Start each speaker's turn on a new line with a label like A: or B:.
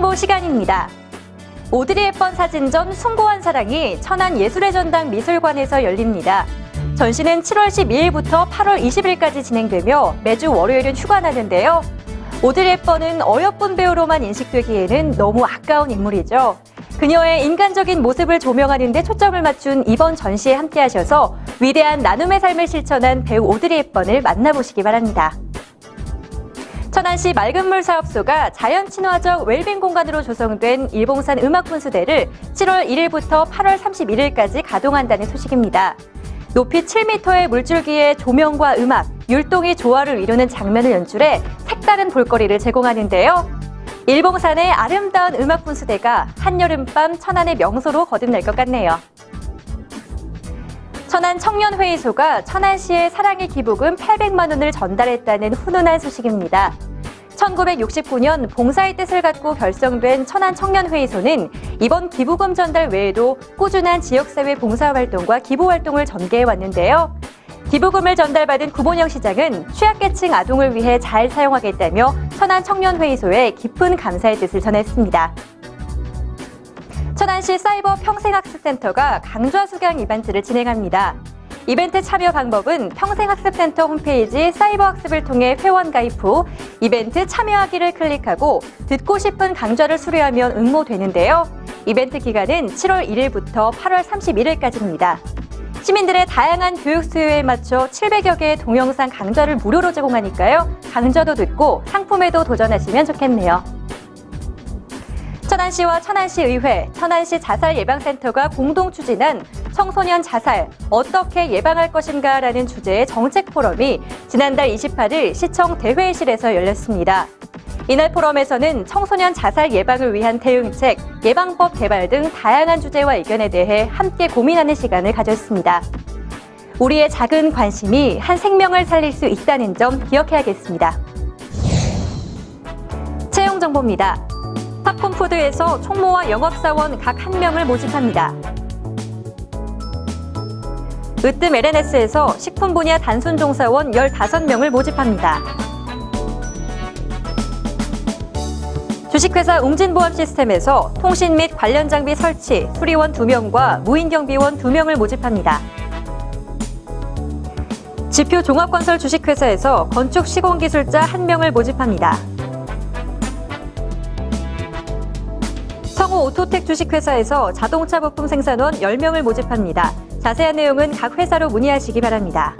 A: 홍보 시간입니다. 오드리 헵번 사진전 숭고한 사랑이 천안 예술의 전당 미술관에서 열립니다. 전시는 7월 12일부터 8월 20일까지 진행되며 매주 월요일은 휴관하는데요. 오드리 헵번은 어여쁜 배우로만 인식되기에는 너무 아까운 인물이죠. 그녀의 인간적인 모습을 조명하는 데 초점을 맞춘 이번 전시에 함께하셔서 위대한 나눔의 삶을 실천한 배우 오드리 헵번을 만나보시기 바랍니다. 천안시 맑은물 사업소가 자연 친화적 웰빙 공간으로 조성된 일봉산 음악 분수대를 7월 1일부터 8월 31일까지 가동한다는 소식입니다. 높이 7m의 물줄기에 조명과 음악, 율동이 조화를 이루는 장면을 연출해 색다른 볼거리를 제공하는데요. 일봉산의 아름다운 음악 분수대가 한여름밤 천안의 명소로 거듭날 것 같네요. 천안 청년회의소가 천안시의 사랑의 기부금 800만 원을 전달했다는 훈훈한 소식입니다. 1969년 봉사의 뜻을 갖고 결성된 천안 청년회의소는 이번 기부금 전달 외에도 꾸준한 지역사회 봉사활동과 기부활동을 전개해 왔는데요. 기부금을 전달받은 구본영 시장은 취약계층 아동을 위해 잘 사용하겠다며 천안 청년회의소에 깊은 감사의 뜻을 전했습니다. 천안시 사이버 평생학습센터가 강좌 수강 이벤트를 진행합니다. 이벤트 참여 방법은 평생학습센터 홈페이지 사이버학습을 통해 회원 가입 후 이벤트 참여하기를 클릭하고 듣고 싶은 강좌를 수료하면 응모되는데요. 이벤트 기간은 7월 1일부터 8월 31일까지입니다. 시민들의 다양한 교육 수요에 맞춰 700여 개의 동영상 강좌를 무료로 제공하니까요. 강좌도 듣고 상품에도 도전하시면 좋겠네요. 천안시와 천안시 의회, 천안시 자살 예방센터가 공동 추진한 청소년 자살 어떻게 예방할 것인가라는 주제의 정책 포럼이 지난달 28일 시청 대회의실에서 열렸습니다. 이날 포럼에서는 청소년 자살 예방을 위한 대응책, 예방법 개발 등 다양한 주제와 의견에 대해 함께 고민하는 시간을 가졌습니다. 우리의 작은 관심이 한 생명을 살릴 수 있다는 점 기억해야겠습니다. 채용 정보입니다. 팝콘푸드에서 총무와 영업사원 각 한 명을 모집합니다. 으뜸 LNS에서 식품 분야 단순 종사원 15명을 모집합니다. 주식회사 웅진보험 시스템에서 통신 및 관련 장비 설치, 수리원 2명과 무인경비원 2명을 모집합니다. 지표 종합건설 주식회사에서 건축 시공기술자 1명을 모집합니다. 성우 오토텍 주식회사에서 자동차 부품 생산원 10명을 모집합니다. 자세한 내용은 각 회사로 문의하시기 바랍니다.